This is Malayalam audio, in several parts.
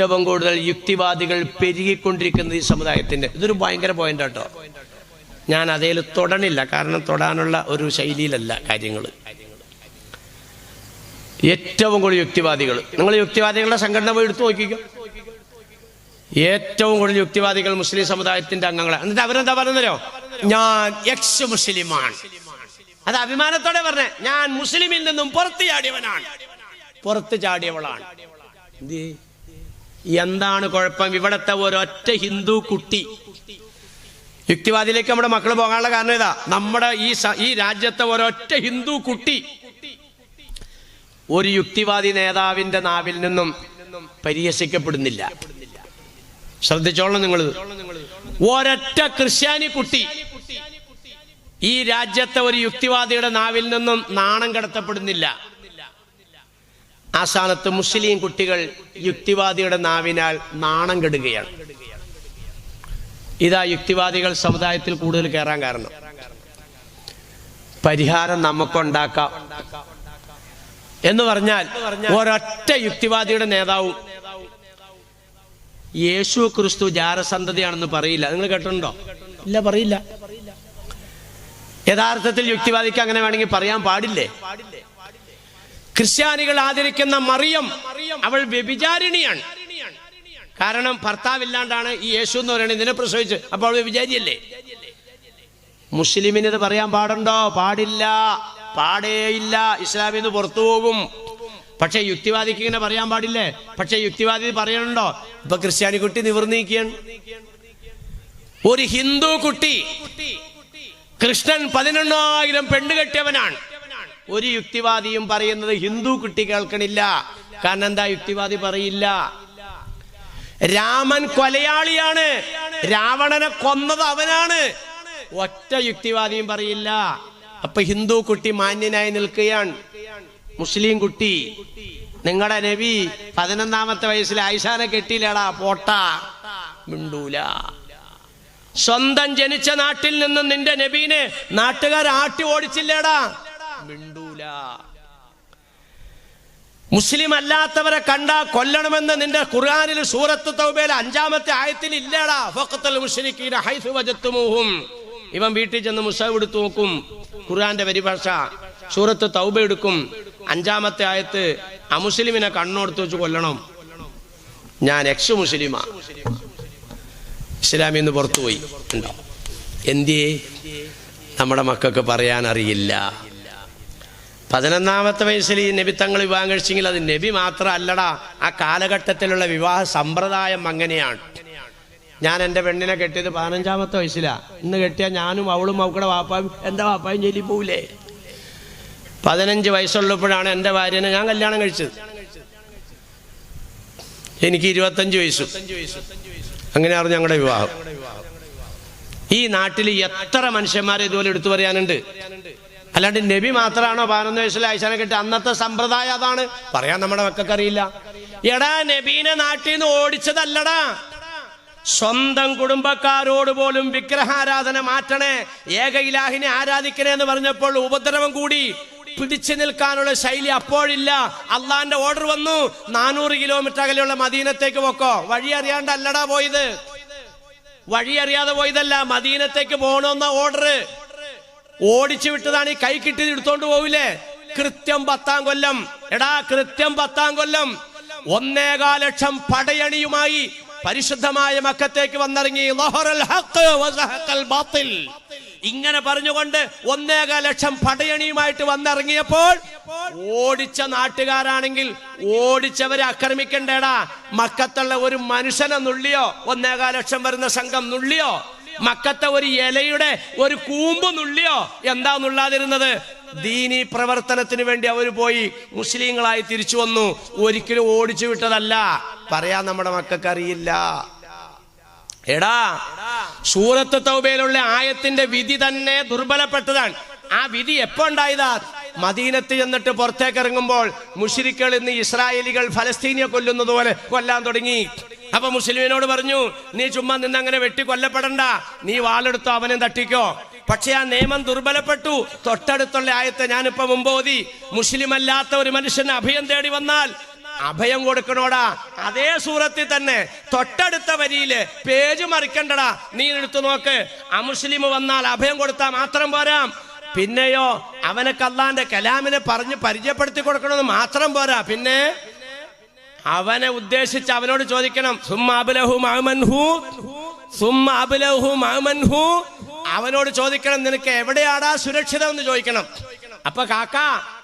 ഏറ്റവും കൂടുതൽ യുക്തിവാദികൾ പെരുകിക്കൊണ്ടിരിക്കുന്നത് ഈ സമുദായത്തിന്റെ. ഇതൊരു ഭയങ്കര പോയിന്റ് കേട്ടോ ഞാൻ അതേൽ തൊടണില്ല. കാരണം തൊടാനുള്ള ഒരു ശൈലിയിലല്ല കാര്യങ്ങൾ. ഏറ്റവും കൂടുതൽ യുക്തിവാദികൾ. നിങ്ങൾ യുക്തിവാദികളുടെ സംഘടന പോയി എടുത്തു നോക്കിക്കോ. ഏറ്റവും കൂടുതൽ യുക്തിവാദികൾ മുസ്ലിം സമുദായത്തിന്റെ അംഗങ്ങളാണ് എന്നിട്ട് അവരെന്താ പറഞ്ഞോ ഞാൻ എക്സ് മുസ്ലിമാണ് അത് അഭിമാനത്തോടെ പറഞ്ഞേ. ഞാൻ മുസ്ലിമിൽ നിന്നും പുറത്ത് ചാടിയവനാണ്. പുറത്ത് ചാടിയവളാണ്. എന്തേ? എന്താണ് കുഴപ്പം? ഇവിടത്തെ ഒരൊറ്റ ഹിന്ദു കുട്ടി. യുക്തിവാദിയിലേക്ക് നമ്മുടെ മക്കൾ പോകാനുള്ള കാരണം ഇതാ. നമ്മുടെ ഈ ഈ രാജ്യത്തെ ഒരൊറ്റ ഹിന്ദു കുട്ടി. ഒരു യുക്തിവാദി നേതാവിന്റെ നാവിൽ നിന്നും പരിഹസിക്കപ്പെടുന്നില്ല ശ്രദ്ധിച്ചോളണം നിങ്ങൾ ഒരൊറ്റ ക്രിസ്ത്യാനി കുട്ടി ഈ രാജ്യത്തെ ഒരു യുക്തിവാദിയുടെ നാവിൽ നിന്നും നാണം കടത്തപ്പെടുന്നില്ല. ആ സ്ഥാനത്ത് മുസ്ലിം കുട്ടികൾ യുക്തിവാദിയുടെ നാവിനാൽ നാണം കെടുകയാണ്. ഇതാ യുക്തിവാദികൾ സമുദായത്തിൽ കൂടുതൽ കയറാൻ കാരണം. പരിഹാരം നമുക്കുണ്ടാക്കാം. എന്ന് പറഞ്ഞാൽ ഒരൊറ്റ യുക്തിവാദിയുടെ നേതാവും യേശു ക്രിസ്തു ജാരസന്തതിയാണെന്ന് പറയില്ല. നിങ്ങൾ കേട്ടിട്ടുണ്ടോ? ഇല്ല പറയില്ല. യഥാർത്ഥത്തിൽ യുക്തിവാദിക്ക് അങ്ങനെ വേണമെങ്കിൽ പറയാൻ പാടില്ലേ? ക്രിസ്ത്യാനികൾ ആദരിക്കുന്ന മറിയം അവൾ വ്യഭിചാരിണിയാണ്. കാരണം ഭർത്താവില്ലാണ്ടാണ് ഈ യേശു എന്ന് പറയുന്നത്. ഇതിനെ പ്രസവിച്ച് അപ്പോൾ അവൾ വ്യഭിചാരിയല്ലേ? മുസ്ലിമിന് ഇത് പറയാൻ പാടുണ്ടോ? പാടില്ല. പാടേയില്ല ഇസ്ലാമിൽ നിന്ന് പുറത്തു പോകും. പക്ഷെ യുക്തിവാദിക്ക് ഇങ്ങനെ പറയാൻ പാടില്ലേ? പക്ഷെ യുക്തിവാദി പറയണുണ്ടോ? ഇപ്പൊ ക്രിസ്ത്യാനി കുട്ടി നിവർന്നിരിക്കുകയാണ്. ഒരു ഹിന്ദു കുട്ടി കൃഷ്ണൻ പതിനെണ്ണായിരം പെണ്ണ് കെട്ടിയവനാണ്. ഒരു യുക്തിവാദിയും പറയുന്നത് ഹിന്ദു കുട്ടി കേൾക്കണില്ല. കാരണം എന്താ യുക്തിവാദി പറയില്ല. രാമൻ കൊലയാളിയാണ്. രാവണനെ കൊന്നത് അവനാണ്. ഒറ്റ യുക്തിവാദിയും പറയില്ല. അപ്പൊ ഹിന്ദു കുട്ടി മാന്യനായി നിൽക്കുകയാണ്. മുസ്ലിം കുട്ടി നിങ്ങളുടെ നബി പതിനൊന്നാമത്തെ വയസ്സിൽ ആയിഷാനെ കെട്ടിയില്ലടാ പോട്ട. മിണ്ടൂല. സ്വന്തം ജനിച്ച നാട്ടിൽ നിന്നും നിന്റെ നബീനെ നാട്ടുകാർ ആട്ടി ഓടിച്ചില്ലേടാ. മുസ്ലിം അല്ലാത്തവരെ കണ്ടാ കൊല്ലണമെന്ന് നിന്റെ ഖുർആാനിൽ സൂറത്ത് തൗബയിൽ അഞ്ചാമത്തെ ആയത്തിൽ ഇല്ലടാ. ഹൈസു ഇവൻ വീട്ടിൽ ചെന്ന് മുസാബ് എടുത്തു നോക്കും. ഖുർആന്റെ പരിഭാഷ. സൂറത്ത് തൗബ എടുക്കും. അഞ്ചാമത്തെ ആയത്ത് അമുസ്ലിമിനെ കണ്ണോടുത്ത് വെച്ച് കൊല്ലണം. ഞാൻ എക്സ് മുസ്ലിമാ. ഇസ്ലാമിൽ നിന്ന് പുറത്തുപോയി. ഉണ്ടോ? എന്തിയേ? നമ്മുടെ മക്കൾക്ക് പറയാൻ അറിയില്ല പതിനൊന്നാമത്തെ വയസ്സിൽ ഈ നബി തങ്ങൾ വിവാഹം കഴിച്ചെങ്കിൽ അത് നബി മാത്രം അല്ലടാ ആ കാലഘട്ടത്തിലുള്ള വിവാഹ സമ്പ്രദായം അങ്ങനെയാണ്. ഞാൻ എന്റെ പെണ്ണിനെ കെട്ടിയത് പതിനഞ്ചാമത്തെ വയസ്സിലാ. ഇന്ന് കെട്ടിയാൽ ഞാനും അവളും അവക്കടെ വാപ്പായും എന്റെ വാപ്പായും ജയിലിൽ പോവില്ലേ? പതിനഞ്ച് വയസ്സുള്ളപ്പോഴാണ് എന്റെ ഭാര്യനെ ഞാൻ കല്യാണം കഴിച്ചത്. എനിക്ക് ഇരുപത്തഞ്ച് വയസ്സും. അങ്ങനെയായിരുന്നു ഞങ്ങളുടെ വിവാഹം. ഈ നാട്ടിൽ എത്ര മനുഷ്യന്മാരെ ഇതുപോലെ എടുത്തു പറയാനുണ്ട്? അല്ലാണ്ട് നബി മാത്രമാണോ പതിനൊന്ന് വയസ്സിൽ ഐശാനെ കിട്ടി അന്നത്തെ സമ്പ്രദായം അതാണ്. പറയാൻ നമ്മുടെ മക്കൾക്കറിയില്ല എടാ നബീനെ നാട്ടിൽ നിന്ന് ഓടിച്ചതല്ലടാ. സ്വന്തം കുടുംബക്കാരോട് പോലും വിഗ്രഹാരാധന മാറ്റണേ. ഏക ഇലാഹിനെ ആരാധിക്കണേ എന്ന് പറഞ്ഞപ്പോൾ ഉപദ്രവം കൂടി പിടിച്ചു നിൽക്കാനുള്ള ശൈലി അപ്പോഴില്ല. അള്ളാന്റെ ഓർഡർ വന്നു. നാനൂറ് കിലോമീറ്റർ അകലെയുള്ള മദീനത്തേക്ക് പോക്കോ. വഴി അറിയാണ്ടല്ലടാ പോയത്. വഴി അറിയാതെ പോയതല്ല. മദീനത്തേക്ക് പോകണമെന്ന ഓർഡർ ഓടിച്ചു വിട്ടതാണ് ഈ കൈ കിട്ടി എടുത്തോണ്ട് പോവില്ലേ? കൃത്യം പത്താം കൊല്ലം. എടാ കൃത്യം പത്താം കൊല്ലം. ഒന്നേകാ ലക്ഷം പടയണിയുമായി പരിശുദ്ധമായ മക്കത്തേക്ക് വന്നിറങ്ങി. ഇങ്ങനെ പറഞ്ഞുകൊണ്ട് ഒന്നേക ലക്ഷം പടയണിയുമായിട്ട് വന്നിറങ്ങിയപ്പോൾ ഓടിച്ച നാട്ടുകാരാണെങ്കിൽ ഓടിച്ചവരെ ആക്രമിക്കണ്ടേടാ. മക്കത്തുള്ള ഒരു മനുഷ്യനെ നുള്ളിയോ? ഒന്നേകാൽ ലക്ഷം വരുന്ന സംഘം നുള്ളിയോ? മക്കത്തെ ഒരു ഇലയുടെ ഒരു കൂമ്പ് നുള്ളിയോ? എന്താ നുള്ളാതിരുന്നത്? ദീനി പ്രവർത്തനത്തിന് വേണ്ടി അവർ പോയി മുസ്ലിങ്ങളായി തിരിച്ചു വന്നു. ഒരിക്കലും ഓടിച്ചു വിട്ടതല്ല. പറയാ നമ്മുടെ മക്കൾക്ക് അറിയില്ല. എടാ സൂറത്ത് തൗബയിലുള്ള ആയത്തിന്റെ വിധി തന്നെ ദുർബലപ്പെട്ടതാണ്. ആ വിധി എപ്പോ ഉണ്ടായതാ? മദീനത്ത് ചെന്നിട്ട് പുറത്തേക്ക് ഇറങ്ങുമ്പോൾ മുഷിരിക്കൾ ഇന്ന് ഇസ്രായേലികൾ ഫലസ്തീനിയെ കൊല്ലുന്നത് പോലെ കൊല്ലാൻ തുടങ്ങി. അപ്പൊ മുസ്ലിമിനോട് പറഞ്ഞു നീ ചുമ്മാ നിന്ന് അങ്ങനെ വെട്ടി കൊല്ലപ്പെടണ്ട. നീ വാളെടുത്തോ അവനെ തട്ടിക്കോ. പക്ഷെ ആ നിയമം ദുർബലപ്പെട്ടു. തൊട്ടടുത്തുള്ള ആയത്തെ ഞാനിപ്പോ മുമ്പ് ഓതി മുസ്ലിം അല്ലാത്ത ഒരു മനുഷ്യന് അഭയം തേടി വന്നാൽ അഭയം കൊടുക്കണോടാ. അതേ സൂറത്തിൽ തന്നെ തൊട്ടടുത്ത വരിയിൽ പേജ് മറിക്കണ്ടടാ. നീ എടുത്തു നോക്ക്. അമുസ്ലിം വന്നാൽ അഭയം കൊടുത്താൽ മാത്രം പോരാ. പിന്നെയോ അവനെ അള്ളാന്റെ കലാമിനെ പറഞ്ഞ് പരിചയപ്പെടുത്തി കൊടുക്കണമെന്ന് മാത്രം പോരാ. പിന്നെ അവനെ ഉദ്ദേശിച്ച് അവനോട് ചോദിക്കണം അവനോട് ചോദിക്കണം നിനക്ക് എവിടെയാടാ സുരക്ഷിതം എന്ന് ചോദിക്കണം. അപ്പൊ കാക്ക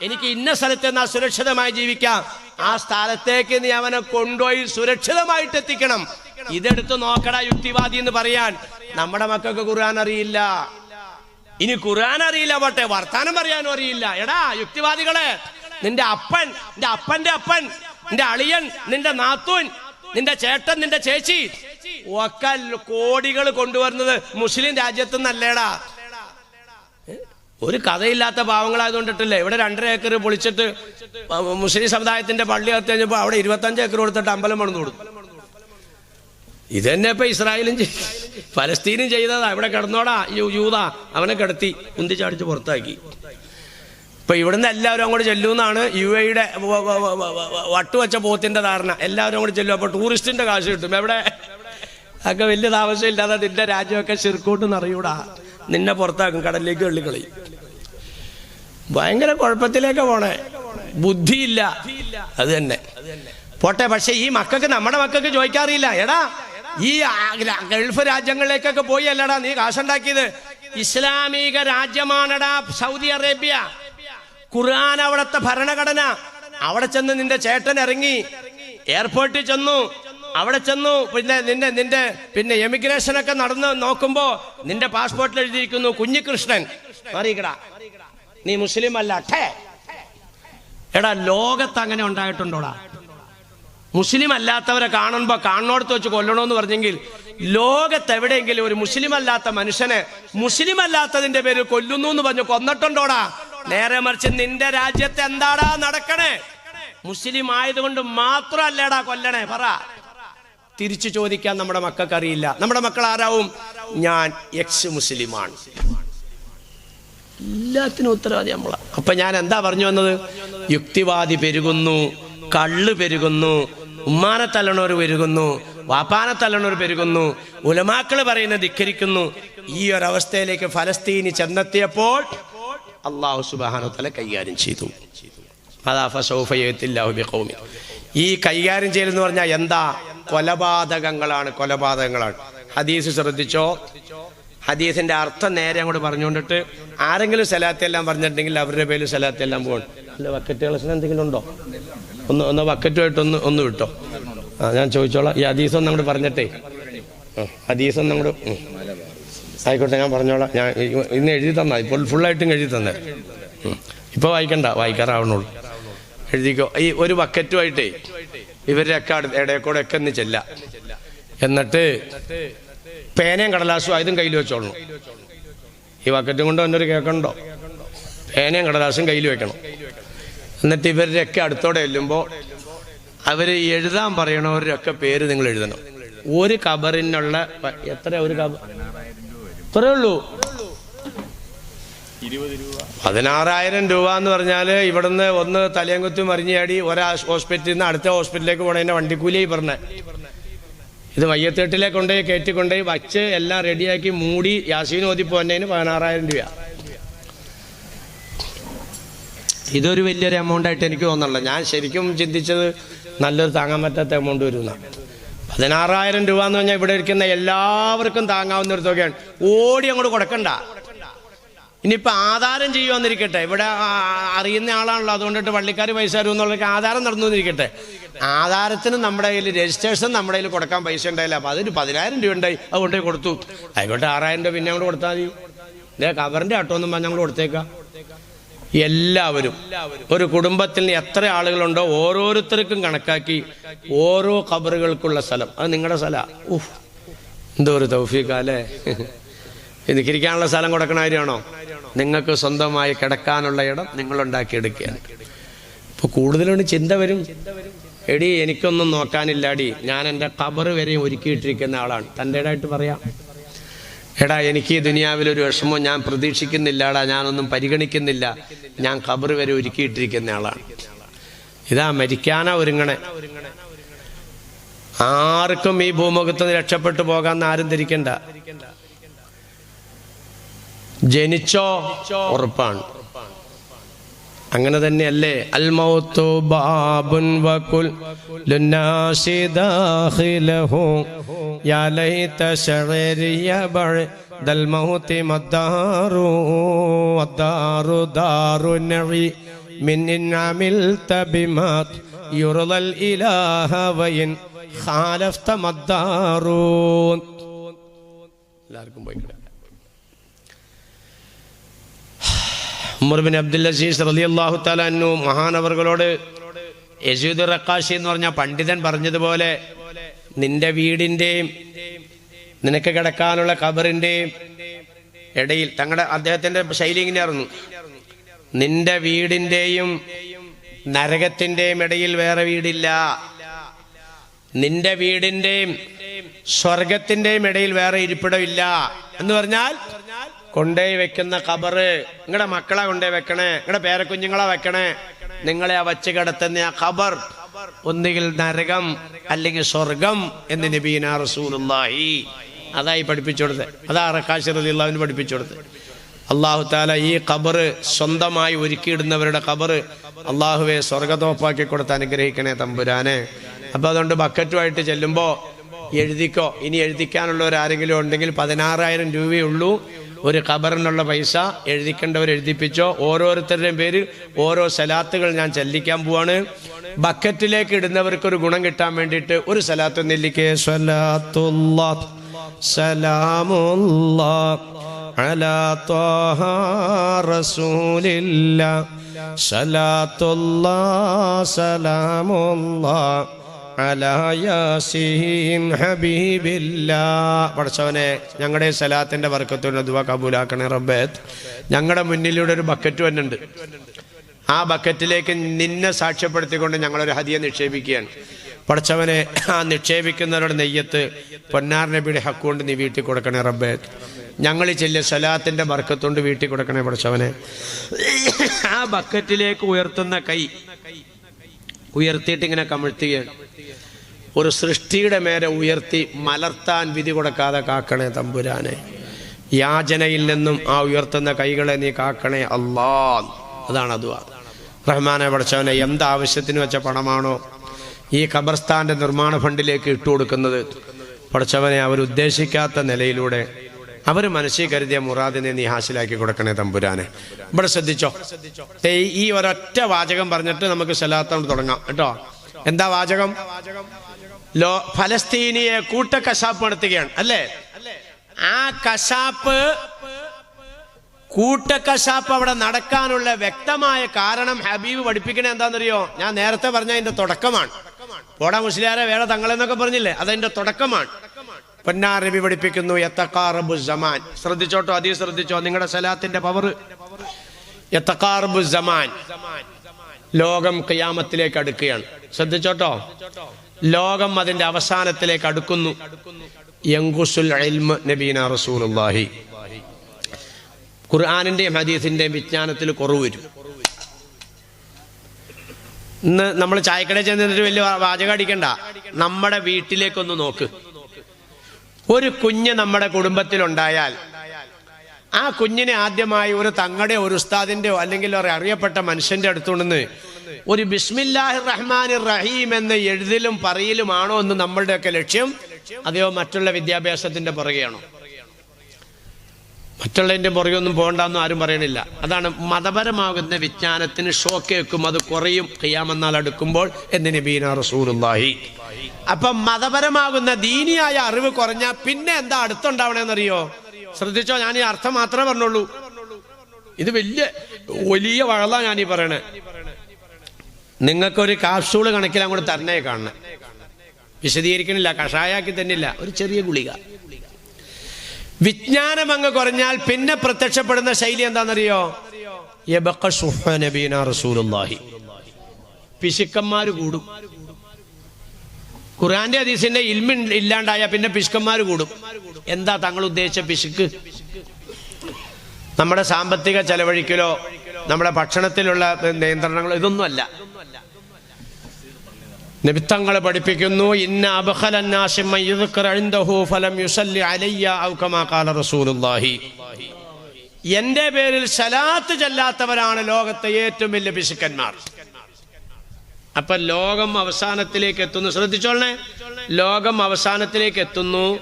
എനിക്ക് ഇന്ന സ്ഥലത്ത് നിന്നാ സുരക്ഷിതമായി ജീവിക്കാം. ആ സ്ഥലത്തേക്ക് നീ അവനെ കൊണ്ടുപോയി സുരക്ഷിതമായിട്ട് എത്തിക്കണം. ഇതെടുത്ത് നോക്കടാ യുക്തിവാദി എന്ന് പറയാൻ. നമ്മുടെ മക്കൾക്ക് ഖുർആൻ അറിയില്ല. ഇനി ഖുർആൻ അറിയില്ല പോട്ടെ. വർത്താനം പറയാനും അറിയില്ല. എടാ യുക്തിവാദികളെ നിന്റെ അപ്പൻ നിന്റെ അപ്പന്റെ അപ്പൻ നിന്റെ അളിയൻ നിന്റെ നാത്തൂൻ നിന്റെ ചേട്ടൻ നിന്റെ ചേച്ചി ഒക്കൽ കോടികൾ കൊണ്ടുവരുന്നത് മുസ്ലിം രാജ്യത്തു നിന്നല്ലേടാ. ഒരു കഥയില്ലാത്ത പാവങ്ങളായതുകൊണ്ടിട്ടില്ലേ? ഇവിടെ രണ്ടര ഏക്കർ പൊളിച്ചിട്ട് മുസ്ലിം സമുദായത്തിന്റെ പള്ളി കത്തി കഴിഞ്ഞപ്പോ അവിടെ ഇരുപത്തഞ്ച് ഏക്കർ കൊടുത്തിട്ട് അമ്പലം പണിത് കൊടുത്തു. ഇത് തന്നെ ഇപ്പൊ ഇസ്രായേലും പലസ്തീനും ചെയ്തതാ. ഇവിടെ കിടന്നോടാ യൂതാ. അവനെ കിടത്തി ഉന്തിച്ചാടിച്ച് പുറത്താക്കി. ഇപ്പൊ ഇവിടുന്ന് എല്ലാവരും അങ്ങോട്ട് ചെല്ലുമെന്നാണ് യു എയുടെ വട്ടുവച്ച പോത്തിന്റെ ധാരണ. എല്ലാവരും അങ്ങോട്ട് ചെല്ലും. അപ്പൊ ടൂറിസ്റ്റിന്റെ കാശ് കിട്ടും. എവിടെ? ഒക്കെ വലിയ താമസമില്ലാതെ നിന്റെ രാജ്യമൊക്കെ ശിർക്കൂട്ട് നിറയൂടാ. നിന്നെ പുറത്താക്കും. കടലിലേക്ക് വെള്ളിക്കളി ഭയങ്കര കുഴപ്പത്തിലേക്ക് പോണേ. ബുദ്ധിയില്ല. അത് തന്നെ. പോട്ടെ പക്ഷെ ഈ മക്കൾക്ക് നമ്മുടെ മക്കൾക്ക് ചോദിക്കാറില്ല എടാ ഈ ഗൾഫ് രാജ്യങ്ങളിലേക്കൊക്കെ പോയി അല്ലടാ നീ കാശുണ്ടാക്കിയത്. ഇസ്ലാമിക രാജ്യമാണടാ സൗദി അറേബ്യ. ഖുർആൻ അവിടുത്തെ ഭരണഘടന. അവിടെ ചെന്ന് നിന്റെ ചേട്ടൻ ഇറങ്ങി. എയർപോർട്ടിൽ ചെന്നു. അവിടെ ചെന്നു. പിന്നെ നിന്റെ നിന്റെ പിന്നെ എമിഗ്രേഷൻ ഒക്കെ നടന്ന് നോക്കുമ്പോ നിന്റെ പാസ്പോർട്ടിൽ എഴുതിയിരിക്കുന്നു കുഞ്ഞികൃഷ്ണൻ. അറിയിക്കടാ നീ മുസ്ലിം അല്ല. ഠേ. എടാ ലോകത്ത് അങ്ങനെ ഉണ്ടായിട്ടുണ്ടോടാ? മുസ്ലിം അല്ലാത്തവരെ കാണുമ്പോ കാണുന്നോടത്ത് വെച്ച് കൊല്ലണോന്ന് പറഞ്ഞെങ്കിൽ ലോകത്ത് എവിടെയെങ്കിലും ഒരു മുസ്ലിം അല്ലാത്ത മനുഷ്യനെ മുസ്ലിം അല്ലാത്തതിന്റെ പേരിൽ കൊല്ലുന്നു എന്ന് പറഞ്ഞു കൊന്നിട്ടുണ്ടോടാ? നേരെ മറിച്ച് നിന്റെ രാജ്യത്ത് എന്താടാ നടക്കണേ? മുസ്ലിം ആയതുകൊണ്ട് മാത്രമല്ലേടാ കൊല്ലണേ പറ. തിരിച്ചു ചോദിക്കാൻ നമ്മുടെ മക്കൾക്ക് അറിയില്ല നമ്മുടെ മക്കൾ ആരാവും ഞാൻ എക്സ് മുസ്ലിമാണ് എല്ലാത്തിനും ഉത്തരവാദി നമ്മളാ. അപ്പൊ ഞാൻ എന്താ പറഞ്ഞു വന്നത്? യുക്തിവാദി പെരുകുന്നു കള്ള് പെരുകുന്നു ഉമ്മാനെ തല്ലണവർ പെരുകുന്നു വാപ്പാനെ തല്ലണവർ പെരുകുന്നു ഉലമാക്കൾ പറയുന്നത് ധിക്കരിക്കുന്നു. ഈ ഒരവസ്ഥയിലേക്ക് ഫലസ്തീനി ചെന്നെത്തിയപ്പോൾ അള്ളാഹു സുബാനു തല കൈകാര്യം ചെയ്തു. അതാ ഫസൗഫയത്തില്ലാഹു ബിഖൗമി. ഈ കൈകാര്യം ചെയ്യലെന്ന് പറഞ്ഞാൽ എന്താ? കൊലപാതകങ്ങളാണ് കൊലപാതകങ്ങളാണ്. ഹദീസ് ശ്രദ്ധിച്ചോ? ഹദീസിന്റെ അർത്ഥം നേരെ അങ്ങോട്ട് പറഞ്ഞുകൊണ്ടിട്ട് ആരെങ്കിലും സ്ഥലത്തെല്ലാം എല്ലാം പറഞ്ഞിട്ടുണ്ടെങ്കിൽ അവരുടെ പേരിൽ സ്ഥലത്തെല്ലാം എല്ലാം പോകണം. അല്ല കളക്ഷൻ എന്തെങ്കിലും ഉണ്ടോ? ഒന്ന് ഒന്ന് വക്കറ്റുമായിട്ടൊന്ന് ഒന്ന് വിട്ടോ. ആ ഞാൻ ചോദിച്ചോളാം. ഈ ഹദീസ് അങ്ങോട്ട് പറഞ്ഞിട്ടേ. ഹദീസ് അങ്ങോട്ട്. ആയിക്കോട്ടെ ഞാൻ പറഞ്ഞോളാം. ഞാൻ ഇന്ന് എഴുതി തന്നാ. ഇപ്പോൾ ഫുള്ളായിട്ടും എഴുതി തന്നെ. ഇപ്പോൾ വായിക്കണ്ട. വായിക്കാറാവണുള്ളൂ. എഴുതിക്കോ. ഈ ഒരു ബക്കറ്റുമായിട്ടേ ഇവരുടെയൊക്കെ അടുത്ത് ഇടയക്കൂടെ ഒക്കെ ഒന്ന് ചെല്ല. എന്നിട്ട് പേനയും കടലാസും ആയതും കയ്യിൽ വെച്ചോളണം. ഈ ബക്കറ്റും കൊണ്ട് എന്നൊരു കേൾക്കണ്ടോ പേനയും കടലാസും കയ്യിൽ വെക്കണം. എന്നിട്ട് ഇവരുടെയൊക്കെ അടുത്തോടെ ചെല്ലുമ്പോൾ അവർ എഴുതാൻ പറയണവരുടെയൊക്കെ പേര് നിങ്ങൾ എഴുതണം. ഒരു കബറിനുള്ള എത്ര? ഒരു കബർ ഇത്രേ പതിനാറായിരം രൂപ എന്ന് പറഞ്ഞാൽ ഇവിടുന്ന് ഒന്ന് തലയങ്കുത്തി മറിഞ്ഞാടി ഒരാ ഹോസ്പിറ്റലിൽ നിന്ന് അടുത്ത ഹോസ്പിറ്റലിലേക്ക് പോണതിന്റെ വണ്ടിക്കൂലിയായി പറഞ്ഞേ. ഇത് മയ്യത്തേട്ടിലേക്ക് കൊണ്ടുപോയി കയറ്റി കൊണ്ടുപോയി വച്ച് എല്ലാം റെഡിയാക്കി മൂടി യാസീൻ ഓതി പോന്നതിന് പതിനാറായിരം രൂപ. ഇതൊരു വലിയൊരു എമൗണ്ട് ആയിട്ട് എനിക്ക് തോന്നുന്നില്ല. ഞാൻ ശരിക്കും ചിന്തിച്ചത് നല്ലൊരു താങ്ങാൻ പറ്റാത്ത എമൗണ്ട് വരുന്ന. പതിനാറായിരം രൂപ എന്ന് പറഞ്ഞാൽ ഇവിടെ ഇരിക്കുന്ന എല്ലാവർക്കും താങ്ങാവുന്ന ഒരു തുകയാണ്. ഓടി അങ്ങോട്ട് കൊടുക്കണ്ട. ഇനിയിപ്പോൾ ആധാരം ചെയ്യുമെന്നിരിക്കട്ടെ ഇവിടെ അറിയുന്ന ആളാണല്ലോ. അതുകൊണ്ടിട്ട് പള്ളിക്കാർ പൈസ തരും എന്നുള്ള ആധാരം നടന്നു എന്നിരിക്കട്ടെ ആധാരത്തിന് നമ്മുടെ കയ്യിൽ രജിസ്ട്രേഷൻ നമ്മുടെ കയ്യിൽ കൊടുക്കാൻ പൈസ ഉണ്ടായില്ല. അപ്പോൾ അതൊരു പതിനായിരം രൂപ ഉണ്ടായി. അതുകൊണ്ടേ കൊടുത്തു. ആയിക്കോട്ടെ ആറായിരം രൂപ പിന്നെ അങ്ങോട്ട് കൊടുത്താൽ മതി. ഇതേ കവറിന്റെ ആട്ടോ ഒന്നും പറഞ്ഞാൽ ഞങ്ങൾ കൊടുത്തേക്കാം. എല്ലാവരും. ഒരു കുടുംബത്തിൽ എത്ര ആളുകളുണ്ടോ ഓരോരുത്തർക്കും കണക്കാക്കി ഓരോ കബറുകൾക്കുള്ള സ്ഥലം. അത് നിങ്ങളുടെ സ്ഥലമാണ് ഉഫ്. എന്തോ ഒരു തൗഫീഖ അല്ലേ നിൽക്കിരിക്കാനുള്ള സ്ഥലം കൊടുക്കണ കാര്യമാണോ? നിങ്ങൾക്ക് സ്വന്തമായി കിടക്കാനുള്ള ഇടം നിങ്ങൾ ഉണ്ടാക്കിയെടുക്കുകയാണ് ഇപ്പൊ കൂടുതലും ചിന്ത വരും. എടി എനിക്കൊന്നും നോക്കാനില്ലാടി. ഞാൻ എന്റെ കബറ് വരെയും ഒരുക്കിയിട്ടിരിക്കുന്ന ആളാണ്. തന്റെ ഇടായിട്ട് പറയാം. എടാ എനിക്ക് ഈ ദുനിയാവിലൊരു വിഷമം ഞാൻ പ്രതീക്ഷിക്കുന്നില്ലടാ ഞാനൊന്നും പരിഗണിക്കുന്നില്ല. ഞാൻ ഖബർ വരെ ഒരുക്കിയിട്ടിരിക്കുന്ന ആളാണ്. ഇതാ മരിക്കാനാ ഒരുങ്ങണേ. ആർക്കും ഈ ഭൂമുഖത്ത് രക്ഷപ്പെട്ടു പോകാന്ന് ആരും ധരിക്കണ്ട. ജനിച്ചോ ഉറപ്പാണ്. അങ്ങനെ തന്നെയല്ലേ? അൽ മൗത്തു ബാബുൻ വകുൽ ലുന്നാസി ദാഖിലഹു യാ ലൈത ശഅരിയ ബഅദൽ മൗതി മദ്ദാറു അദ്ദാറു ദാറു നഇ മിൻ ഇൻഅമിൽ തബിമാത് യുർദൽ ഇലാഹ വയിൻ ഖാലഫ്ത മദ്ദാറു എല്ലാവർക്കും പോയി ഉമർബിൻ അബ്ദുൽ അസീസ് റലി അള്ളാഹു താലു മഹാനവറുകളോട് യസൂദ് റക്കാശി എന്ന് പറഞ്ഞ പണ്ഡിതൻ പറഞ്ഞതുപോലെ നിന്റെ വീടിന്റെയും നിനക്ക് കിടക്കാനുള്ള കബറിന്റെയും ഇടയിൽ തങ്ങളുടെ അദ്ദേഹത്തിന്റെ ശൈലി ഇങ്ങനെയായിരുന്നു. നിന്റെ വീടിന്റെയും നരകത്തിന്റെയും ഇടയിൽ വേറെ വീടില്ല. നിന്റെ വീടിന്റെയും സ്വർഗത്തിന്റെയും ഇടയിൽ വേറെ ഇരിപ്പിടമില്ല. എന്ന് പറഞ്ഞാൽ കൊണ്ടുപോയി വെക്കുന്ന കബറ് നിങ്ങളുടെ മക്കളെ കൊണ്ടുപോയി വെക്കണേ നിങ്ങളുടെ പേരക്കുഞ്ഞുങ്ങളെ വെക്കണേ. നിങ്ങളെ ആ വച്ച് കിടത്തുന്ന ആ ഖബർ ഒന്നുകിൽ നരകം അല്ലെങ്കിൽ സ്വർഗം എന്ന് നബീന റസൂലുള്ളാഹി. അതായി പഠിപ്പിച്ചു കൊടുത്ത്. അതാ റക്കാശിർ അള്ളാഹുവിന് പഠിപ്പിച്ചു കൊടുത്ത്. അള്ളാഹു താല ഈ ഖബറ് സ്വന്തമായി ഒരുക്കിയിടുന്നവരുടെ ഖബറ് അള്ളാഹുവെ സ്വർഗതോപ്പാക്കി കൊടുത്ത് അനുഗ്രഹിക്കണേ തമ്പുരാനെ. അപ്പൊ അതുകൊണ്ട് ബക്കറ്റുമായിട്ട് ചെല്ലുമ്പോ എഴുതിക്കോ. ഇനി എഴുതിക്കാനുള്ളവരാരെങ്കിലും ഉണ്ടെങ്കിൽ പതിനാറായിരം രൂപയേ ഉള്ളൂ. ഒരു ഖബറിനുള്ള പൈസ എഴുതിക്കേണ്ടവർ എഴുതിപ്പിച്ചോ ഓരോരുത്തരുടെയും പേര് ഓരോ സലാത്തുകൾ ഞാൻ ചെല്ലിക്കാൻ പോവാണ്. ബക്കറ്റിലേക്ക് ഇടുന്നവർക്ക് ഒരു ഗുണം കിട്ടാൻ വേണ്ടിയിട്ട് ഒരു സലാത്ത് നെല്ലിക്കേ സലാമുല്ല സലാത്തുല്ലാ സലാമുല്ലാ പഠിച്ചവനെ ഞങ്ങളുടെ സലാത്തിന്റെ വർക്കത്തോട് അതുവാ കബൂലാക്കണേ റബ്ബേത്ത് ഞങ്ങളുടെ മുന്നിലൂടെ ഒരു ബക്കറ്റ് വന്നുണ്ട് ആ ബക്കറ്റിലേക്ക് നിന്നെ സാക്ഷ്യപ്പെടുത്തിക്കൊണ്ട് ഞങ്ങളൊരു ഹതിയെ നിക്ഷേപിക്കുകയാണ്. പഠിച്ചവനെ ആ നിക്ഷേപിക്കുന്നവരുടെ നെയ്യത്ത് പൊന്നാർ നബിയുടെ ഹക്കുകൊണ്ട് നീ വീട്ടിൽ കൊടുക്കണേ റബ്ബേ. ഞങ്ങൾ ചെല്ലിയ സലാത്തിന്റെ ബർക്കത്തുകൊണ്ട് വീട്ടിൽ കൊടുക്കണേ പഠിച്ചവനെ. ആ ബക്കറ്റിലേക്ക് ഉയർത്തുന്ന കൈ ഉയർത്തിയിട്ട് ഇങ്ങനെ കമിഴ്ത്തുകയാണ്. ഒരു സൃഷ്ടിയുടെ മേലെ ഉയർത്തി മലർത്താൻ വിധി കൊടുക്കാതെ കാക്കണേ തമ്പുരാനെ. യാചനയിൽ നിന്നും ആ ഉയർത്തുന്ന കൈകളെ നീ കാക്കണേ അല്ലാ അതാണ് അതുവാ റഹ്മാനെ പഠിച്ചവനെ എന്താവശ്യത്തിന് വെച്ച പണമാണോ ഈ ഖബർസ്ഥാന്റെ നിർമ്മാണ ഫണ്ടിലേക്ക് ഇട്ടുകൊടുക്കുന്നത്? പഠിച്ചവനെ അവരുദ്ദേശിക്കാത്ത നിലയിലൂടെ അവർ മനസ്സിൽ കരുതിയ മുറാദിനെ നീ ഹാസിലാക്കി കൊടുക്കണേ തമ്പുരാനെ. ഇവിടെ ശ്രദ്ധിച്ചോ? ഈ ഒരൊറ്റ വാചകം പറഞ്ഞിട്ട് നമുക്ക് സലാത്തോണ്ട് തുടങ്ങാം. കേട്ടോ? എന്താ വാചകം? ലോ ഫലസ്തീനിയെ കൂട്ട കശാപ്പ് നടത്തുകയാണ്. അല്ലേ? ആ കശാപ്പ് കൂട്ടക്കശാപ്പ് അവിടെ നടക്കാനുള്ള വ്യക്തമായ കാരണം ഹബീബ് പഠിപ്പിക്കണേ എന്താണെന്നറിയോ? ഞാൻ നേരത്തെ പറഞ്ഞ അതിന്റെ തുടക്കമാണ്. പോടാ മുസ്ലിയാരെ വേറെ തങ്ങളെന്നൊക്കെ പറഞ്ഞില്ലേ? അതതിന്റെ തുടക്കമാണ്. പൊന്നാർ നബി പഠിപ്പിക്കുന്നു യത്തക്കാറബു സമാൻ. ശ്രദ്ധിച്ചോട്ടോ? അതീ ശ്രദ്ധിച്ചോ? നിങ്ങളുടെ സലാത്തിന്റെ പവർ യത്തക്കാറബു സമാൻ. ലോകം ഖിയാമത്തിലേക്ക് അടുക്കുകയാണ്. ശ്രദ്ധിച്ചോട്ടോ? ലോകം അതിന്റെ അവസാനത്തിലേക്ക് അടുക്കുന്നു. യങ്കുസുൽ നബീന റസൂലുള്ളാഹി. ഖുർആാനിന്റെയും ഹദീസിന്റെയും വിജ്ഞാനത്തിൽ കുറവ് വരും. ഇന്ന് നമ്മൾ ചായക്കടയിൽ ചെന്നിട്ട് വലിയ വാചകം അടിക്കണ്ട. നമ്മുടെ വീട്ടിലേക്കൊന്ന് നോക്ക്. ഒരു കുഞ്ഞ് നമ്മുടെ കുടുംബത്തിലുണ്ടായാൽ ആ കുഞ്ഞിനെ ആദ്യമായി ഒരു തങ്ങളുടെ ഒരു ഉസ്താദിന്റെയോ അല്ലെങ്കിൽ ഒരു അറിയപ്പെട്ട മനുഷ്യന്റെ അടുത്തുണ്ടെന്ന് ഒരു ബിസ്മില്ലാഹി റഹ്മാൻ റഹീം എന്ന് എഴുതിലും പറയിലുമാണോ എന്ന് നമ്മളുടെയൊക്കെ ലക്ഷ്യം അതെയോ മറ്റുള്ള വിദ്യാഭ്യാസത്തിന്റെ പുറകെയാണോ? മറ്റുള്ളതിന്റെ പുറകെയൊന്നും പോകണ്ടെന്നും ആരും പറയണില്ല. അതാണ് മതപരമാകുന്ന വിജ്ഞാനത്തിന് ഷോക്കേക്കും അത് കുറയും. കയ്യാമെന്നാൽ അടുക്കുമ്പോൾ എന്ന് നബീന റസൂലുള്ളാഹി? അപ്പം മതപരമാകുന്ന ദീനിയായ അറിവ് കുറഞ്ഞാൽ പിന്നെ എന്താ അടുത്തുണ്ടാവണേന്നറിയോ? ശ്രദ്ധിച്ചോ ഞാൻ ഈ അർത്ഥം മാത്രമേ പറഞ്ഞുള്ളൂ. ഇത് വലിയ വലിയ വഴല ഞാൻ ഈ പറയണേ. നിങ്ങൾക്കൊരു കാപ്സൂൾ കണക്കിൽ അങ്ങോട്ട് തരണേ കാണണേ. വിശദീകരിക്കണില്ല കഷായാക്കി തന്നില്ല. ഒരു ചെറിയ ഗുളിക. വിജ്ഞാനം അങ്ങ് കുറഞ്ഞാൽ പിന്നെ പ്രത്യക്ഷപ്പെടുന്ന ശൈലി എന്താണെന്നറിയോ? പിശുക്കന്മാർ കൂടും. ഖുറാന്റെ ഹദീസിന്റെ ഇൽമ ഇല്ലാണ്ടായ പിന്നെ പിശുക്കന്മാര് കൂടും. എന്താ തങ്ങൾ ഉദ്ദേശിച്ച പിശുക്ക്? നമ്മുടെ സാമ്പത്തിക ചെലവഴിക്കലോ നമ്മുടെ ഭക്ഷണത്തിലുള്ള നിയന്ത്രണങ്ങളോ ഇതൊന്നുമല്ല. നബിത്തങ്ങൾ പഠിപ്പിക്കുന്നു. ഇന്ന റസൂലുള്ളാഹി. എന്റെ പേരിൽ സലാത്ത് ചെല്ലാത്തവരാണ് ലോകത്തെ ഏറ്റവും വലിയ പിശുക്കന്മാർ. അപ്പൊ ലോകം അവസാനത്തിലേക്ക് എത്തുന്നു. ശ്രദ്ധിച്ചോളണേ. ലോകം അവസാനത്തിലേക്ക് എത്തുന്നു.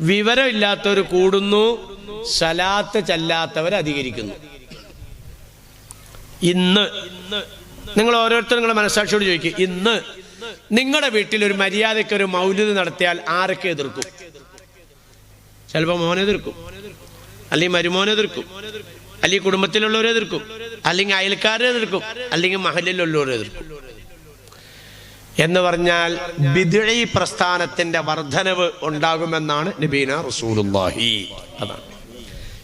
വിവരമില്ലാത്തവർ കൂടുന്നു. സലാത്ത് ചെല്ലാത്തവർ അധികരിക്കുന്നു. ഇന്ന്. നിങ്ങൾ ഓരോരുത്തരും നിങ്ങളുടെ മനസ്സാക്ഷിയോട് ചോദിക്കും. ഇന്ന്. നിങ്ങളുടെ വീട്ടിൽ ഒരു മര്യാദയ്ക്ക് ഒരു മൗലിത് നടത്തിയാൽ ആരൊക്കെ എതിർക്കും? ചിലപ്പോൾ മോനെ എതിർക്കും. അല്ലെങ്കിൽ മരുമോനെ എതിർക്കും. അല്ലെങ്കിൽ കുടുംബത്തിലുള്ളവരെ എതിർക്കും. അല്ലെങ്കിൽ അയൽക്കാരെ എതിർക്കും. അല്ലെങ്കിൽ മഹലിലുള്ളവരെ എതിർക്കും. എന്ന് പറഞ്ഞാൽ ബിദുഴി പ്രസ്ഥാനത്തിന്റെ വർധനവ് ഉണ്ടാകുമെന്നാണ് നബീന റസൂലുല്ലാഹി അതാണ്.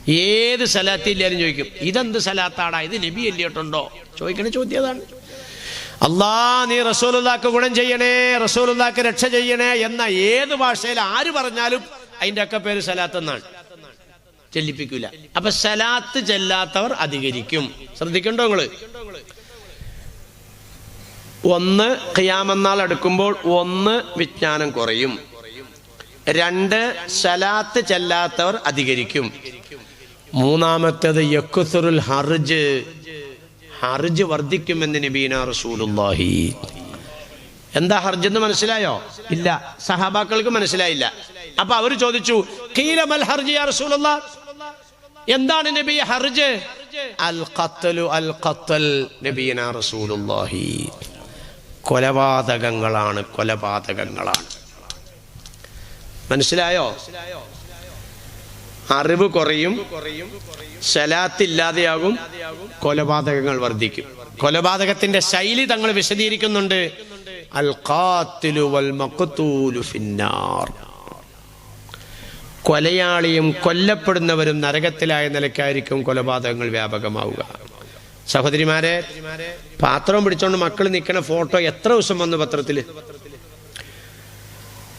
ഏത് സലാത്തില്ലാരും ചോദിക്കും ഇതെന്ത് സലാത്താടാ? ഇത് നബി അല്ലിയിട്ടുണ്ടോ ചോദിക്കണ ചോദ്യം അതാണ്. അല്ലാ നീ റസൂലുള്ളാക്ക് ഗുണം ചെയ്യണേ റസൂലുള്ളാക്ക് രക്ഷ ചെയ്യണേ എന്ന ഏത് ഭാഷയിൽ ആര് പറഞ്ഞാലും അതിന്റെ ഒക്കെ പേര് സലാത്ത് എന്നാണ്. ചെല്ലിപ്പിക്കൂല. അപ്പൊ സലാത്ത് ചെല്ലാത്തവർ അധികരിക്കും. ശ്രദ്ധിക്കണ്ടോ നിങ്ങൾ? ഒന്ന് ഖിയാമെന്നാൾ അടുക്കുമ്പോൾ ഒന്ന് വിജ്ഞാനം കുറയും. രണ്ട് സലാത്ത് ചെല്ലാത്തവർ അധികരിക്കും. മൂന്നാമത്തേത് യക്കുസുറുൽ ഹർജ്. ഹർജ് വർദ്ധിക്കുമെന്ന് നബീന റസൂലുള്ളാഹി. എന്താ ഹർജ് എന്ന് മനസ്സിലായോ? ഇല്ല. സഹാബാക്കൾക്ക് മനസ്സിലായില്ല. അപ്പൊ അവർ ചോദിച്ചു കീലമൽ ഹർജ് യാ റസൂലുള്ളാ?" എന്താണ് നബി ഹർജ്? അൽ ഖത്തലു അൽ ഖത്തൽ നബീന റസൂലുള്ളാഹി. കൊലപാതകങ്ങളാണ് കൊലപാതകങ്ങളാണ്. മനസ്സിലായോ? അറിവ് കുറയും ശലാത്തില്ലാതെയാകും കൊലപാതകങ്ങൾ വർദ്ധിക്കും. കൊലപാതകത്തിന്റെ ശൈലി തങ്ങൾ വിശദീകരിക്കുന്നുണ്ട്. വൽ ഫിന്നാർ. കൊലയാളിയും കൊല്ലപ്പെടുന്നവരും നരകത്തിലായ നിലയ്ക്കായിരിക്കും കൊലപാതകങ്ങൾ വ്യാപകമാവുക. സഹോദരിമാരെ പാത്രം പിടിച്ചോണ്ട് മക്കൾ നിൽക്കുന്ന ഫോട്ടോ എത്ര ദിവസം വന്നു പത്രത്തിൽ?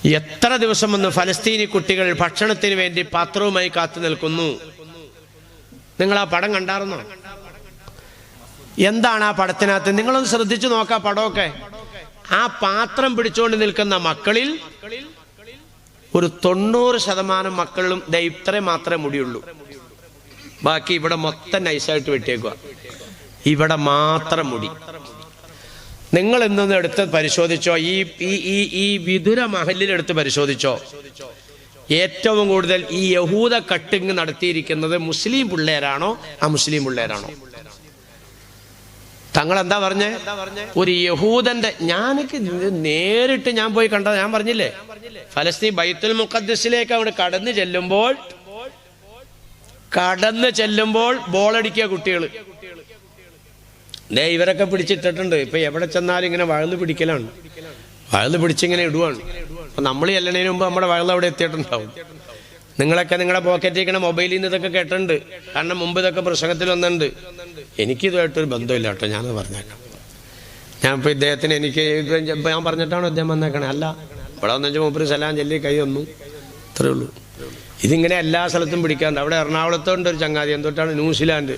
എത്ര ദിവസം വന്ന് ഫലസ്തീനി കുട്ടികൾ ഭക്ഷണത്തിന് വേണ്ടി പാത്രവുമായി കാത്തു നിൽക്കുന്നു? നിങ്ങൾ ആ പടം കണ്ടാർന്നോ എന്താണ് ആ പടത്തിനകത്ത്? നിങ്ങളൊന്ന് ശ്രദ്ധിച്ചു നോക്കാ പടമൊക്കെ. ആ പാത്രം പിടിച്ചുകൊണ്ട് നിൽക്കുന്ന മക്കളിൽ ഒരു തൊണ്ണൂറ് ശതമാനം മക്കളിലും ദേ മാത്രമേ മുടിയുള്ളൂ. ബാക്കി ഇവിടെ മൊത്തം നൈസായിട്ട് വെട്ടിയേക്കുക ഇവിടെ മാത്രം മുടി. നിങ്ങൾ എന്തെന്ന് എടുത്ത് പരിശോധിച്ചോ? ഈ ഈ ഈ വിതുര മഹലിലെടുത്ത് പരിശോധിച്ചോ? ഏറ്റവും കൂടുതൽ ഈ യഹൂദ കട്ടിങ് നടത്തിയിരിക്കുന്നത് മുസ്ലിം പിള്ളേരാണോ? ആ മുസ്ലിം പിള്ളേരാണോ? തങ്ങൾ എന്താ പറഞ്ഞേ? ഒരു യഹൂദന്റെ ഞാനൊക്കെ നേരിട്ട് ഞാൻ പോയി കണ്ടത് ഞാൻ പറഞ്ഞില്ലേ? ഫലസ്തീൻ ബൈത്തുൽ മുഖദ്സിലേക്ക് അവിടെ കടന്നു ചെല്ലുമ്പോൾ കടന്നു ചെല്ലുമ്പോൾ ബോളടിക്കുക കുട്ടികൾ ദേ ഇവരൊക്കെ പിടിച്ചിട്ടിട്ടുണ്ട്. ഇപ്പൊ എവിടെ ചെന്നാലും ഇങ്ങനെ വഴുത് പിടിക്കലാണ്. വഴുത് പിടിച്ചിങ്ങനെ ഇടുവാണ്. അപ്പൊ നമ്മൾ ചെല്ലണതിന് മുമ്പ് നമ്മുടെ വഴുത് അവിടെ എത്തിയിട്ടുണ്ടാവും. നിങ്ങളൊക്കെ നിങ്ങളുടെ പോക്കറ്റിൽ ഇങ്ങനെ മൊബൈലിൽ നിന്ന് ഇതൊക്കെ കേട്ടിട്ടുണ്ട്. കാരണം മുമ്പ് ഇതൊക്കെ പ്രസംഗത്തിൽ വന്നിട്ടുണ്ട്. എനിക്കിതുമായിട്ടൊരു ബന്ധമില്ല കേട്ടോ ഞാനത് പറഞ്ഞേക്കാം. ഞാൻ ഇപ്പൊ ഇദ്ദേഹത്തിന് എനിക്ക് ഞാൻ പറഞ്ഞിട്ടാണോ അദ്ദേഹം വന്നേക്കണേ? അല്ല ഇവിടെ വന്നു വെച്ചാൽ മൂപ്പര് സലാം ചെല്ലി കൈ വന്നു അത്രേ ഉള്ളൂ. ഇതിങ്ങനെ എല്ലാ സ്ഥലത്തും പിടിക്കാറുണ്ട്. അവിടെ എറണാകുളത്തുണ്ട് ഒരു ചങ്ങാതി എന്തൊട്ടാണ്? ന്യൂസിലാൻഡ്.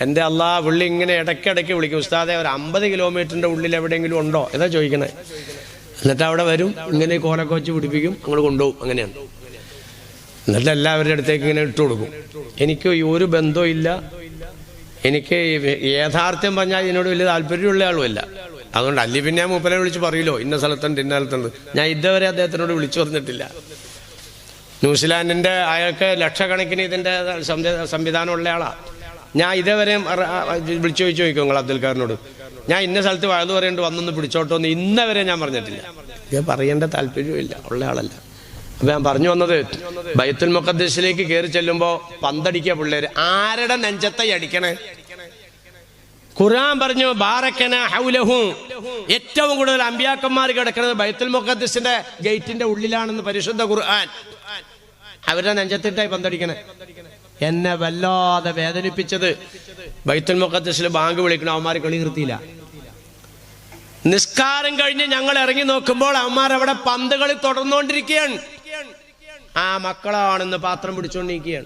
എന്റെ അള്ളാ പുള്ളി ഇങ്ങനെ ഇടയ്ക്കിടയ്ക്ക് വിളിക്കും. ഉസ്താദെ ഒരു അമ്പത് കിലോമീറ്ററിന്റെ ഉള്ളിൽ എവിടെയെങ്കിലും ഉണ്ടോ? എന്നാ ചോദിക്കണേ എന്നിട്ട് അവിടെ വരും ഇങ്ങനെ കോലൊക്കെ വെച്ച് പിടിപ്പിക്കും അങ്ങോട്ട് കൊണ്ടുപോകും. അങ്ങനെയാണ്. എന്നിട്ട് എല്ലാവരുടെ അടുത്തേക്ക് ഇങ്ങനെ ഇട്ട് കൊടുക്കും. എനിക്ക് ഒരു ബന്ധവും ഇല്ല. എനിക്ക് യാഥാർത്ഥ്യം പറഞ്ഞാൽ ഇതിനോട് വലിയ താല്പര്യമുള്ള ആളുമല്ല അതുകൊണ്ട് അല്ലി പിന്നെ മൂപ്പനെ വിളിച്ച് പറയില്ലോ ഇന്ന സ്ഥലത്തുണ്ട് ഇന്ന സ്ഥലത്തുണ്ട്. ഞാൻ ഇതുവരെ അദ്ദേഹത്തിനോട് വിളിച്ചു പറഞ്ഞിട്ടില്ല. ന്യൂസിലാൻഡിന്റെ അയാൾക്ക് ലക്ഷക്കണക്കിന് ഇതിന്റെ സംവി- സംവിധാനമുള്ള ആളാ. ഞാൻ ഇതേവരെ വിളിച്ചു ചോദിച്ചു ചോദിക്കും നിങ്ങൾ അബ്ദുൽക്കാരനോട് ഞാൻ ഇന്ന സ്ഥലത്ത് വഴുതു പറയേണ്ടി വന്നൊന്ന് പിടിച്ചോട്ടോ എന്ന് ഇന്നവരെ ഞാൻ പറഞ്ഞിട്ടില്ല. ഇത് പറയേണ്ട താല്പര്യമില്ല ഉള്ള ആളല്ല. അപ്പൊ ഞാൻ പറഞ്ഞു വന്നത് ബൈത്തുൽ മുഖദ്ദേശിലേക്ക് കയറി ചെല്ലുമ്പോൾ പന്തടിക്കുക പിള്ളേര്. ആരുടെ നെഞ്ചത്തെ അടിക്കണേ? ഖുർആൻ പറഞ്ഞു ബാറക്കന ഹൗലഹു. ഏറ്റവും കൂടുതൽ അമ്പിയാക്കന്മാർ കിടക്കുന്നത് ബൈത്തുൽ മുഖദ്സിന്റെ ഗേറ്റിന്റെ ഉള്ളിലാണെന്ന് പരിശുദ്ധ ഖുർആൻ. അവരുടെ നെഞ്ചത്തിട്ടായി പന്തടിക്കണേ. എന്നെ വല്ലാതെ വേദനിപ്പിച്ചത്. ബൈത്തുൽ മുഖത്തിൽ ബാങ്ക് വിളിക്കണം അവന്മാർ കളി നിർത്തിയില്ല. നിസ്കാരം കഴിഞ്ഞ് ഞങ്ങൾ ഇറങ്ങി നോക്കുമ്പോൾ അവന്മാർ അവിടെ പന്ത് കളി തുടർന്നുകൊണ്ടിരിക്കുകയാണ്. ആ മക്കളാണെന്ന് പാത്രം പിടിച്ചുകൊണ്ടിരിക്കുകയാണ്.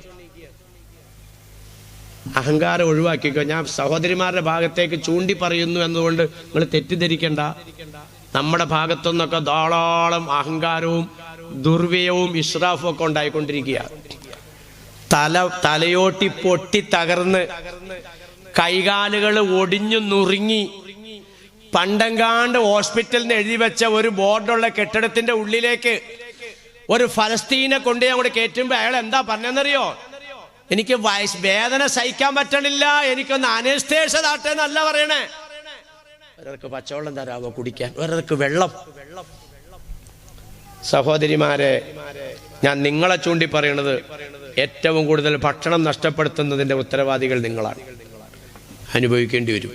അഹങ്കാരം ഒഴിവാക്കിക്കോ. ഞാൻ സഹോദരിമാരുടെ ഭാഗത്തേക്ക് ചൂണ്ടി പറയുന്നു എന്നതുകൊണ്ട് നിങ്ങൾ തെറ്റിദ്ധരിക്കണ്ട. നമ്മുടെ ഭാഗത്തുനിന്നൊക്കെ ധാരാളം അഹങ്കാരവും ദുർവ്യയവും ഇഷ്റാഫും ഒക്കെ ഉണ്ടായിക്കൊണ്ടിരിക്കുക തല തലയോട്ടി പൊട്ടി തകർന്ന് കൈകാലുകൾ ഒടിഞ്ഞു നുറുങ്ങി. പണ്ടങ്കാണ്ട് ഹോസ്പിറ്റലിൽ നിന്ന് എഴുതി വെച്ച ഒരു ബോർഡുള്ള കെട്ടിടത്തിന്റെ ഉള്ളിലേക്ക് ഒരു ഫലസ്തീനെ കൊണ്ട് അങ്ങോട്ട് കയറ്റുമ്പോ അയാൾ എന്താ പറഞ്ഞെന്നറിയോ എനിക്ക് വയസ് വേദന സഹിക്കാൻ പറ്റണില്ല. എനിക്കൊന്ന് അനേസ്തേഷ താട്ടെ എന്നല്ല പറയണേ. ഒരാൾക്ക് പച്ചവെള്ളം തരാമോ കുടിക്കാൻ? ഒരാൾക്ക് വെള്ളം. സഹോദരിമാരെ ഞാൻ നിങ്ങളെ ചൂണ്ടി പറയണത് ഏറ്റവും കൂടുതൽ ഭക്ഷണം നഷ്ടപ്പെടുത്തുന്നതിന്റെ ഉത്തരവാദികൾ നിങ്ങളാണ്. അനുഭവിക്കേണ്ടി വരും.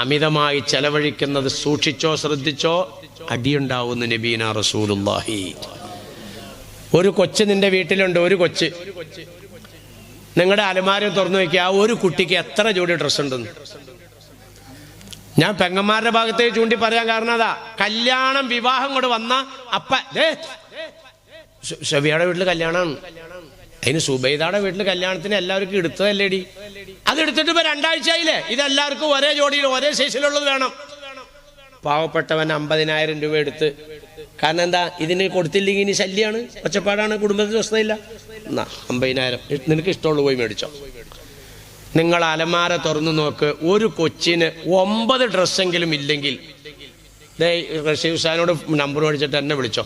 അമിതമായി ചെലവഴിക്കുന്നത് സൂക്ഷിച്ചോ ശ്രദ്ധിച്ചോ അടിയുണ്ടാവുന്ന നബീന റസൂലുല്ലാഹി ഒരു കൊച്ച് നിന്റെ വീട്ടിലുണ്ട് ഒരു കൊച്ച്. നിങ്ങളുടെ അലമാരം തുറന്നു വയ്ക്കുക ആ ഒരു കുട്ടിക്ക് എത്ര ജോഡി ഡ്രസ്സ് ഉണ്ടെന്ന് ഞാൻ പെങ്ങന്മാരുടെ ഭാഗത്തെ ചൂണ്ടി പറയാൻ കാരണം അതാ. കല്യാണം വിവാഹം കൊണ്ട് വന്ന അപ്പ ഷബിയുടെ വീട്ടിൽ കല്യാണം. അതിന് സുബൈദയുടെ വീട്ടിൽ കല്യാണത്തിന് എല്ലാവർക്കും എടുത്തതല്ലേടി? അത് എടുത്തിട്ട് ഇപ്പൊ രണ്ടാഴ്ച ആയില്ലേ ഇതെല്ലാവർക്കും ഒരേ ജോഡിയിൽ ഒരേ ശേഷിയിലുള്ളത് വേണം. പാവപ്പെട്ടവൻ അമ്പതിനായിരം രൂപ എടുത്ത്. കാരണം എന്താ? ഇതിന് കൊടുത്തില്ലെങ്കിൽ ഇനി ശല്യമാണ് ഒച്ചപ്പാടാണ് കുടുംബത്തിൽ സ്വസ്ഥയില്ല എന്നാ അമ്പതിനായിരം. നിനക്ക് ഇഷ്ടമുള്ള പോയി മേടിച്ചോ. നിങ്ങൾ അലമാര തുറന്നു നോക്ക് ഒരു കൊച്ചിന് ഒമ്പത് ഡ്രസ്സെങ്കിലും ഇല്ലെങ്കിൽ. ദേ സാനോട് നമ്പർ മേടിച്ചിട്ട് എന്നെ വിളിച്ചോ.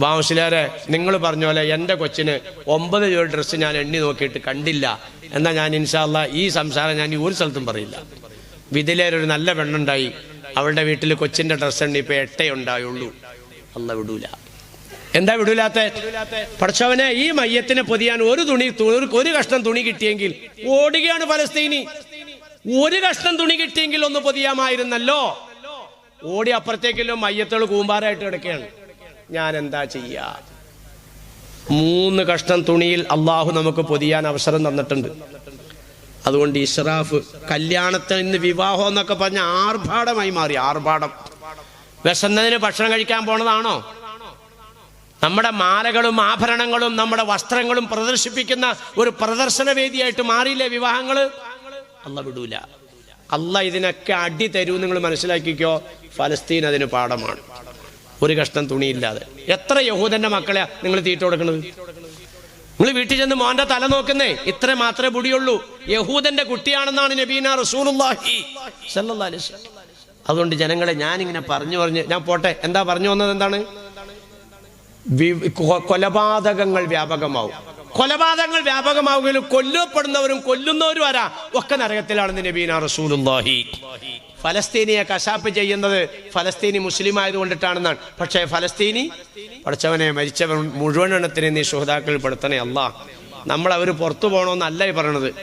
വാമസിലാരെ നിങ്ങൾ പറഞ്ഞ പോലെ എന്റെ കൊച്ചിന് ഒമ്പത് ജോഡി ഡ്രസ്സ് ഞാൻ എണ്ണി നോക്കിയിട്ട് കണ്ടില്ല. എന്നാൽ ഞാൻ ഇൻഷാല്ല ഈ സംസാരം ഞാൻ ഒരു സ്ഥലത്തും പറയില്ല. വിതിലേരൊരു നല്ല പെണ്ണുണ്ടായി. അവളുടെ വീട്ടിൽ കൊച്ചിന്റെ ഡ്രസ്സ് എണ്ണി ഇപ്പൊ എട്ടേ ഉണ്ടായുള്ളൂ. അല്ല വിടൂല. എന്താ വിടൂലാത്ത? പഠിച്ചവനെ ഈ മയ്യത്തിനെ പൊതിയാൻ ഒരു തുണി ഒരു- കഷ്ണം തുണി കിട്ടിയെങ്കിൽ ഓടുകയാണ് ഫലസ്തീനി. ഒരു കഷ്ണം തുണി കിട്ടിയെങ്കിൽ ഒന്ന് പൊതിയാമായിരുന്നല്ലോ. ഓടി അപ്പുറത്തേക്കല്ലോ മയ്യത്തുകൾ കൂമ്പാരായിട്ട് കിടക്കുകയാണ്. ഞാൻ എന്താ ചെയ്യ? മൂന്ന് കഷ്ണം തുണിയിൽ അള്ളാഹു നമുക്ക് പൊതിയാൻ അവസരം തന്നിട്ടുണ്ട്. അതുകൊണ്ട് ഇഷ്റാഫ് കല്യാണത്തിൽ ഇന്ന് വിവാഹം എന്നൊക്കെ പറഞ്ഞ ആർഭാടമായി മാറി ആർഭാടം. വിശന്നതിന് ഭക്ഷണം കഴിക്കാൻ പോണതാണോ? നമ്മുടെ മാലകളും ആഭരണങ്ങളും നമ്മുടെ വസ്ത്രങ്ങളും പ്രദർശിപ്പിക്കുന്ന ഒരു പ്രദർശന വേദിയായിട്ട് മാറിയില്ലേ വിവാഹങ്ങൾ അല്ല വിടൂല. അല്ല ഇതിനൊക്കെ അടി തരൂ നിങ്ങൾ മനസ്സിലാക്കിക്കോ. ഫലസ്തീൻ അതിന് പാഠമാണ്. ഒരു കഷ്ണം തുണിയില്ലാതെ. എത്ര യഹൂദന്റെ മക്കളെ നിങ്ങൾ തീറ്റ കൊടുക്കുന്നത് നിങ്ങൾ വീട്ടിൽ ചെന്ന് മോന്റെ തല നോക്കുന്നേ ഇത്ര മാത്രമേ പൊടിയുള്ളൂ യഹൂദന്റെ കുട്ടിയാണെന്നാണ് നബീന വസല്ലം. അതുകൊണ്ട് ജനങ്ങളെ ഞാനിങ്ങനെ പറഞ്ഞു പറഞ്ഞു ഞാൻ പോട്ടെ എന്താ പറഞ്ഞു വന്നത് എന്താണ്? കൊലപാതകങ്ങൾ വ്യാപകമാവും. കൊലപാതകങ്ങൾ വ്യാപകമാവുകയും കൊല്ലപ്പെടുന്നവരും കൊല്ലുന്നവരും ആരാ? ഒക്കെ നരകത്തിലാണെന്ന് നബീന റസൂലുള്ളാഹി. ഫലസ്തീനിയെ കശാപ്പ് ചെയ്യുന്നത് ഫലസ്തീനി മുസ്ലിം ആയതുകൊണ്ടിട്ടാണെന്നാണ്. പക്ഷേ ഫലസ്തീനി പഠിച്ചവനെ മരിച്ചവൻ മുഴുവൻ എണ്ണത്തിനെ നീ സുഹൃതാക്കളിൽ പെടുത്തണേ അല്ല. നമ്മൾ അവർ പുറത്തു പോകണമെന്നല്ല പറയണത്.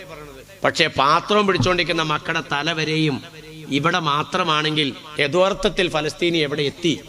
പക്ഷേ പാത്രം പിടിച്ചുകൊണ്ടിരിക്കുന്ന മക്കളുടെ തല വരെയും ഇവിടെ മാത്രമാണെങ്കിൽ യഥാർത്ഥത്തിൽ ഫലസ്തീനി എവിടെ എത്തി?